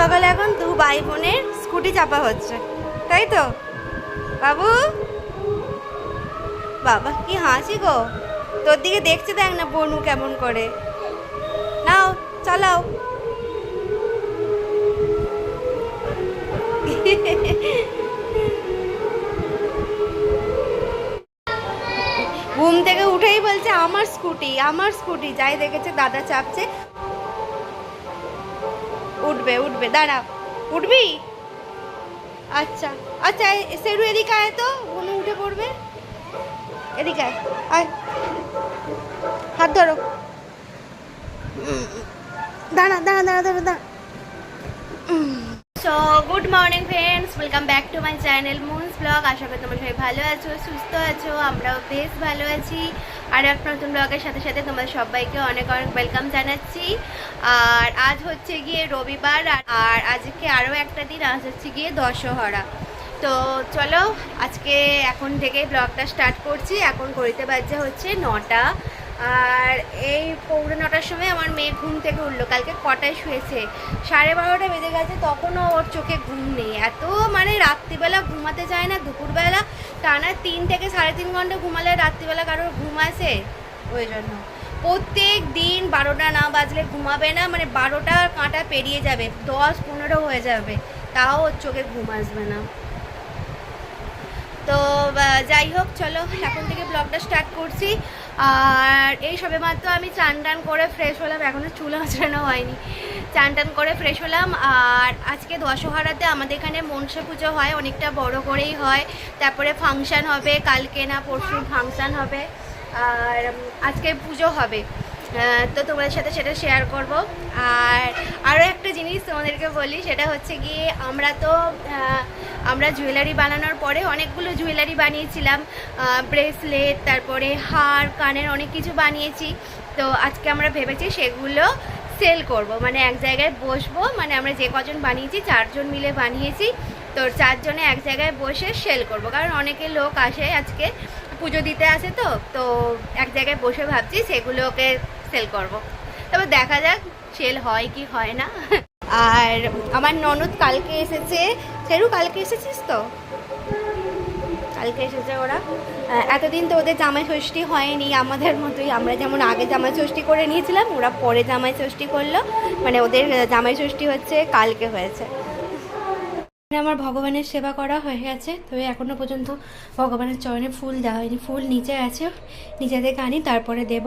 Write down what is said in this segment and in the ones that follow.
সকালে এখন দু ভাই বোনের স্কুটি চাপা হচ্ছে। তাই তো? বাবু? বাবা, কি হাসি গো। তোর দিকে দেখছে দেখ না বনু কেমন করে। নাও, চালাও। ঘুম থেকে উঠেই বলছে, আমার স্কুটি আমার স্কুটি। যাই দেখেছে, দাদা চাপছে। উঠবে উঠবে। দাঁড়া। উঠবি? আচ্ছা। আচ্ছা সেরু এদিকে আয় তো। বনু উঠে পড়বে। এদিকে আয়। আয়। হাত ধরো। দাঁড়া দাঁড়া দাঁড়া দাঁড়া দাঁড়া। So good morning friends welcome back to my channel moons vlog আশা করি তোমরা সবাই ভালো আছো, সুস্থ আছো, আমরাও বেশ ভালো আছি। আর এক নতুন ব্লগের সাথে সাথে তোমাদের সবাইকে অনেক অনেক ওয়েলকাম জানাচ্ছি। আর আজ হচ্ছে গিয়ে রবিবার, আর- আজকে আরও একটা দিন, আজ হচ্ছে গিয়ে দশহরা। তো চলো, আজকে এখন থেকে ব্লগটা স্টার্ট করছি। এখন করিতে বাজে হচ্ছে নটা। আর এই পৌনে নটার সময় আমার মেয়ে ঘুম থেকে উঠল। কালকে কটায় শুয়েছে? সাড়ে বারোটা বেজে গেছে, তখনও ওর চোখে ঘুম নেই। এত মানে রাত্রিবেলা ঘুমাতে চায় না, দুপুরবেলা টানা তিন থেকে সাড়ে তিন ঘণ্টা ঘুমালে রাত্রিবেলা কারোর ঘুম আসে? ওই জন্য। প্রত্যেক দিন বারোটা না বাজলে ঘুমাবে না মানে বারোটা কাঁটা পেরিয়ে যাবে, দশ পনেরো হয়ে যাবে। তাও ওর চোখে ঘুম আসবে না। যাই হোক, চলো, এখন থেকে ব্লগটা স্টার্ট করছি। আর এই সবে মাত্র আমি চান টান করে ফ্রেশ হলাম এখনও চুল আঁচড়ানো হয়নি। চান টান করে ফ্রেশ হলাম, আর আজকে দশহরাতে আমাদের এখানে মনসা পুজো হয়, অনেকটা বড় করেই হয়। তারপরে ফাংশান হবে, কালকে না পরশু ফাংশান হবে, আর আজকে পুজো হবে। তো তোমাদের সাথে সেটা শেয়ার করব। আর আরও একটা জিনিস তোমাদেরকে বলি, সেটা হচ্ছে গিয়ে আমরা তো আমরা জুয়েলারি বানানোর পরে অনেকগুলো জুয়েলারি বানিয়েছিলাম ব্রেসলেট, তারপরে হার, কানের অনেক কিছু বানিয়েছি। তো আজকে আমরা ভেবেছি সেগুলো সেল করব। মানে এক জায়গায় বসবো মানে আমরা যে কজন বানিয়েছি, চারজন মিলে বানিয়েছি। তো চারজনে এক জায়গায় বসে সেল করব। কারণ অনেকে লোক আসে আজকে, পুজো দিতে আসে তো তো এক জায়গায় বসে ভাবছি সেগুলোকে সেল করব। তবে দেখা যাক সেল হয় কি হয় না। আর আমার ননদ কালকে এসেছে। সেরু কালকে এসেছিস তো? কালকে এসেছে ওরা। এতদিন তো ওদের জামাই ষষ্ঠী হয়নি। আমাদের মতোই, আমরা যেমন আগে জামাই ষষ্ঠী করে নিয়েছিলাম, ওরা পরে জামাই ষষ্ঠী করল। মানে ওদের জামাই ষষ্ঠী হচ্ছে, কালকে হয়েছে। আমার ভগবানের সেবা করা হয়ে গেছে। তবে এখনও পর্যন্ত ভগবানের চরণে ফুল দেওয়া হয়নি। ফুল নিচে আছে নিচে আনি তারপরে দেব।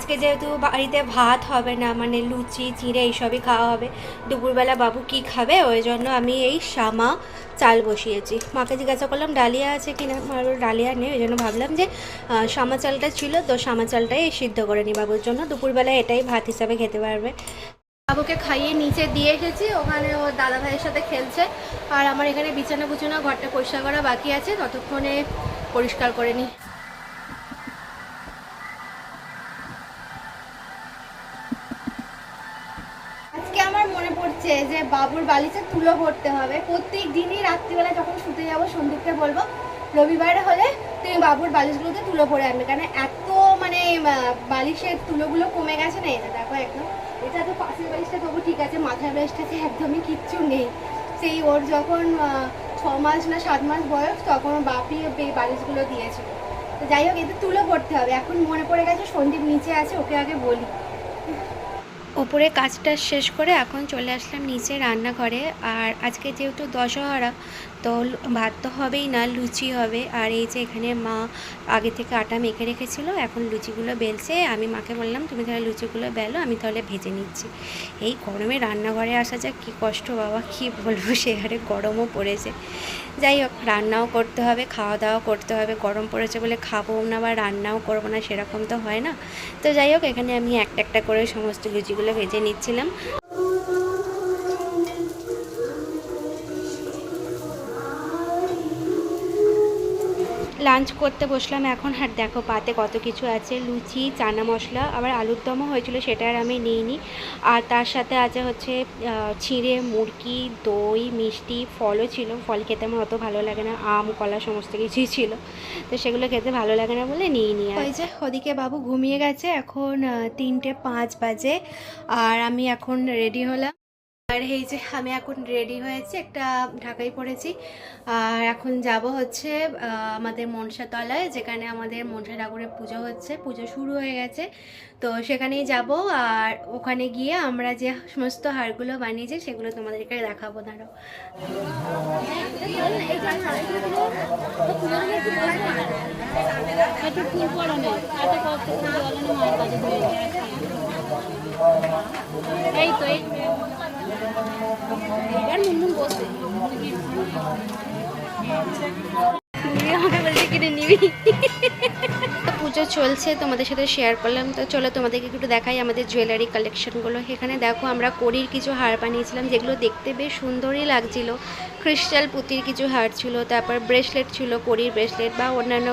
আজকে যেহেতু বাড়িতে ভাত হবে না মানে লুচি, চিড়ে এইসবই খাওয়া হবে, দুপুরবেলা বাবু কি খাবে? ওই জন্য আমি এই শামা চাল বসিয়েছি। মাকে জিজ্ঞাসা করলাম, ডালিয়া আছে কি না আমার ডালিয়া নেই। ওই জন্য ভাবলাম যে শামা চালটা ছিল, তো শামা চালটাই সিদ্ধ করে নি বাবুর জন্য। দুপুরবেলা এটাই ভাত হিসাবে খেতে পারবে। বাবুকে খাইয়ে নিচে দিয়ে এসেছি, ওখানে ও দাদা ভাইয়ের সাথে খেলছে। আর আমার এখানে বিছানা বুছানা ঘরটা পরিষ্কার করা বাকি আছে, ততক্ষণে পরিষ্কার করে নিই। পড়ছে যে বাবুর বালিশে তুলো ভরতে হবে। প্রত্যেক দিনই রাত্রিবেলা যখন শুতে যাব, সন্দীপকে বলব, রবিবারে হলে তুমি বাবুর বালিশগুলোতে তুলো ভরে আনবে। কারণ এত মানে বালিশের তুলোগুলো কমে গেছে না, এটা দেখো একদম। এটা তো পাশের বালিশটা, তবু ঠিক আছে, মাথার বালিশটাতে একদমই কিচ্ছু নেই। সেই ওর যখন ছ মাস না সাত মাস বয়স, তখন বাপি এই বালিশগুলো দিয়েছিল। তো যাই হোক, এতে তুলো ভরতে হবে। এখন মনে পড়ে গেছে সন্দীপ নিচে আছে, ওকে আগে বলি। ওপরে কাজটা শেষ করে এখন চলে আসলাম নিচে রান্নাঘরে। আর আজকে যেহেতু দশহরা তো ভাত তো হবেই না, লুচি হবে। আর এই যে এখানে মা আগে থেকে আটা মেখে রেখেছিল, এখন লুচিগুলো বেলছে। আমি মাকে বললাম, তুমি তাহলে লুচিগুলো বেলো, আমি তাহলে ভেজে নিচ্ছি। এই গরমে রান্নাঘরে আসা যাক, কী কষ্ট বাবা, কী বলব, সে হারে গরমও পড়েছে। যাই হোক, রান্নাও করতে হবে খাওয়া দাওয়া করতে হবে। গরম পড়েছে বলে খাব না বা রান্নাও করব না, সেরকম তো হয় না। তো যাই হোক, এখানে আমি একটা একটা করে সমস্ত লুচিগুলো ভেজে নিচ্ছিলাম। লাঞ্চ করতে বসলাম, এখন আর দেখো পাতে কত কিছু আছে, লুচি, চানা মশলা, আবার আলুর দমও হয়েছিল, সেটা আর আমি নিইনি। আর তার সাথে আছে হচ্ছে ছিঁড়ে মুরগি, দই, মিষ্টি, ফলও ছিল, ফল খেতে আমার অত ভালো লাগে না, আম, কলা সমস্ত কিছুই ছিল, তো সেগুলো খেতে ভালো লাগে না বলে নিই নি ওই যে ওদিকে বাবু ঘুমিয়ে গেছে, এখন তিনটে পাঁচ বাজে, আর আমি এখন রেডি হলাম। আর এই যে আমি এখন রেডি হয়েছি, একটা ঢাকাই পড়েছি। আর এখন যাব হচ্ছে আমাদের মনসাতলায়, যেখানে আমাদের মনসা ঠাকুরের পুজো হচ্ছে, পুজো শুরু হয়ে গেছে। তো সেখানেই যাব, আর ওখানে গিয়ে আমরা যে সমস্ত হারগুলো বানিয়েছি, সেগুলো তোমাদেরকে দেখাবো দাঁড়ো এই তো, এই। পুজো চলছে, তোমাদের সাথে শেয়ার করলাম। তো চলো তোমাদেরকে একটু দেখাই আমাদের জুয়েলারি কালেকশনগুলো এখানে দেখো আমরা কড়ির কিছু হার বানিয়েছিলাম, যেগুলো দেখতে বেশ সুন্দরই লাগছিল। ক্রিস্টাল পুঁতির কিছু হার ছিল, তারপর ব্রেসলেট ছিল, কড়ির ব্রেসলেট বা অন্যান্য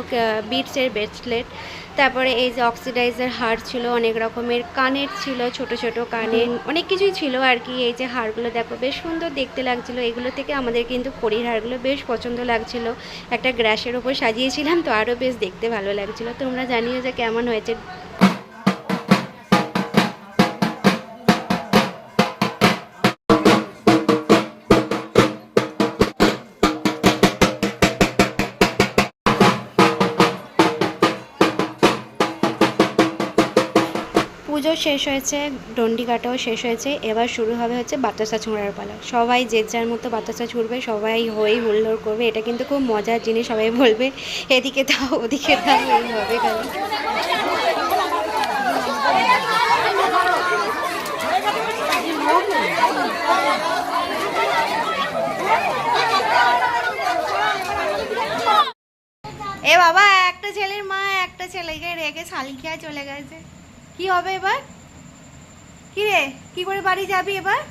বিটসের ব্রেসলেট তারপরে এই যে অক্সিডাইজার হার ছিল অনেক রকমের কানের ছিল ছোট ছোট কানের অনেক কিছুই ছিল আর কি। এই যে হারগুলো দেখো বেশ সুন্দর দেখতে লাগছিল। এগুলো থেকে আমাদের কিন্তু পরীর হারগুলো বেশ পছন্দ লাগছিল। একটা গ্রাসের ওপর সাজিয়েছিলাম তো আরও বেশ দেখতে ভালো লাগছিল। তোমরা জানিও যে কেমন হয়েছে শেষ হয়েছে ডন্ডি কাটাও শেষ হয়েছে। এবার শুরু হবে হচ্ছে বাতাসা ছোঁড়ার পালা। সবাই যে যার মতো বাতাসা ছুঁড়বে, সবাই হই হুল্লোড় করবে। এটা কিন্তু খুব মজার জিনিস, সবাই বলবে, এদিকে দাও, ওদিকে দাও। এই হবে খালি এ বাবা, একটা ছেলের মা, একটা ছেলেকে রেখে শালিখিয়া চলে গেছে। কি হবে এবার? কি রে কি করে বাড়ি যাবি এবার?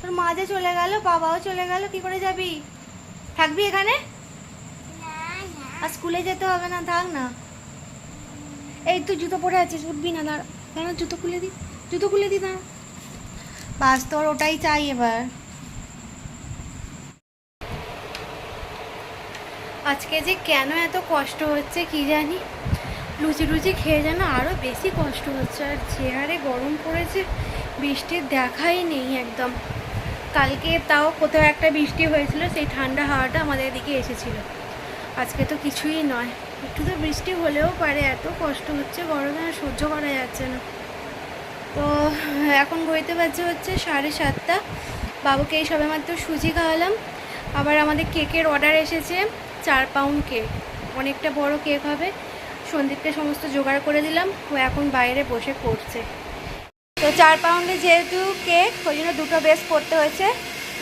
তোর মা যে চলে গেল বাবাও চলে গেল কি করে যাবি? থাকবি এখানে? আর স্কুলে যেতে হবে না থাক না। এই তুই জুতো পরে আছিস উঠবি না দাঁড়া। দাঁড়া জুতো খুলে দি জুতো খুলে দি দাঁড়া। বাস তোর ওটাই চাই এবার। আজকে যে কেন এত কষ্ট হচ্ছে কি জানি? লুচি লুচি খেয়ে যেন আরও বেশি কষ্ট হচ্ছে। আর চেয়ারে গরম পড়েছে বৃষ্টির দেখাই নেই একদম। কালকে তাও কোথাও একটা বৃষ্টি হয়েছিল, সেই ঠান্ডা হাওয়াটা আমাদের এদিকে এসেছিল। আজকে তো কিছুই নয়। একটু তো বৃষ্টি হলেও পারে, এত কষ্ট হচ্ছে গরমে আর সহ্য করা যাচ্ছে না। তো এখন ঘড়িতে বাজছে হচ্ছে সাড়ে সাতটা। বাবুকে এই সবে মাত্র সুজি খাওয়ালাম। আবার আমাদের কেকের অর্ডার এসেছে, চার পাউন্ড কেক। অনেকটা বড় কেক হবে। সন্দীপকে সমস্ত জোগাড় করে দিলাম ও এখন বাইরে বসে করছে তো চার পাউন্ডে যেহেতু কেক ওই জন্য দুটো বেস করতে হয়েছে।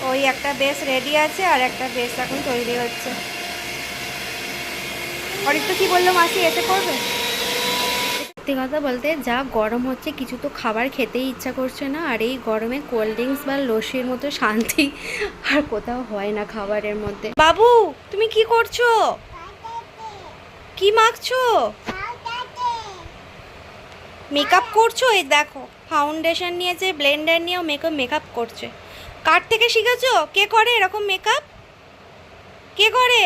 ওই একটা বেস রেডি আছে আর একটা বেস এখন তৈরি হচ্ছে। অরিত্য কি বলল মাসি এতে করবে সত্যি কথা বলতে যা গরম হচ্ছে কিছু তো খাবার খেতেই ইচ্ছা করছে না। আর এই গরমে কোল্ড ড্রিঙ্কস বা লস্যির মতো শান্তি আর কোথাও হয় না খাবারের মধ্যে। বাবু তুমি কি করছ? কি মাখছো? মেকআপ করছ? এই দেখো ফাউন্ডেশন নিয়েছে ব্লেন্ডার নিয়েও মেকআপ মেকআপ করছে। কার থেকে শিখেছো? কে করে এরকম মেকআপ কে করে?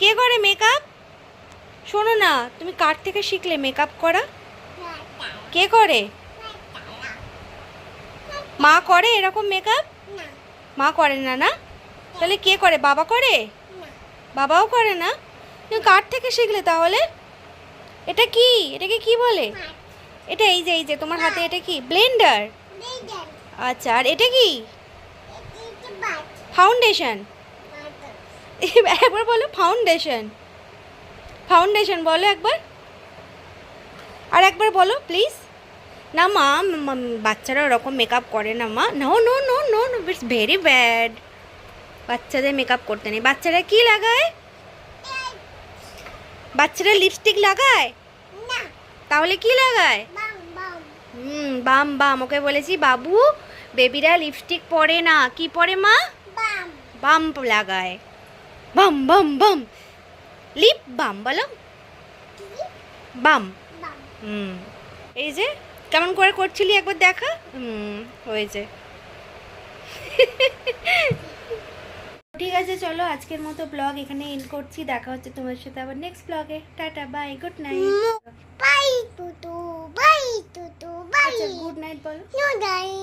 কে করে মেকআপ শোনো না তুমি কার থেকে শিখলে মেকআপ করা? কে করে? মা করে এরকম মেকআপ মা করে না না? তাহলে কে করে বাবা করে? বাবাও করে না? কার থেকে শিখলে তাহলে? এটা কি? এটাকে কি বলে? এটা এই যে এই যে তোমার হাতে এটা কি? ব্লেন্ডার? আচ্ছা আর এটা কি? ফাউন্ডেশন। একবার বলো ফাউন্ডেশন। ফাউন্ডেশন বলো একবার। আর একবার বলো প্লিজ। না মা বাচ্চারা ওরকম মেকআপ করে না মা। No no no no no it's very bad বাচ্চাদের মেকআপ করতে নেই। বাচ্চারা কি লাগায়? বাচ্চারা লিপস্টিক লাগায়? তাহলে কি লাগায়? হুম বাম বাম। ওকে বলেছি বাবু বেবিরা লিপস্টিক পরে না। কি পরে মা? বাম। লাগায়। বাম বাম বাম। লিপ বাম বলো। বাম। হুম। এই যে কেমন করে করছিলি একবার দেখা? হুম হয়েছে। ঠিক আছে চলো আজকের মতো ব্লগ এখানে এন্ড করছি। দেখা হচ্ছে তোমার সাথে আবার নেক্সট ব্লগে tata bye good night bye Tutu bye টুটু বাই গুড নাইট বলো। Die.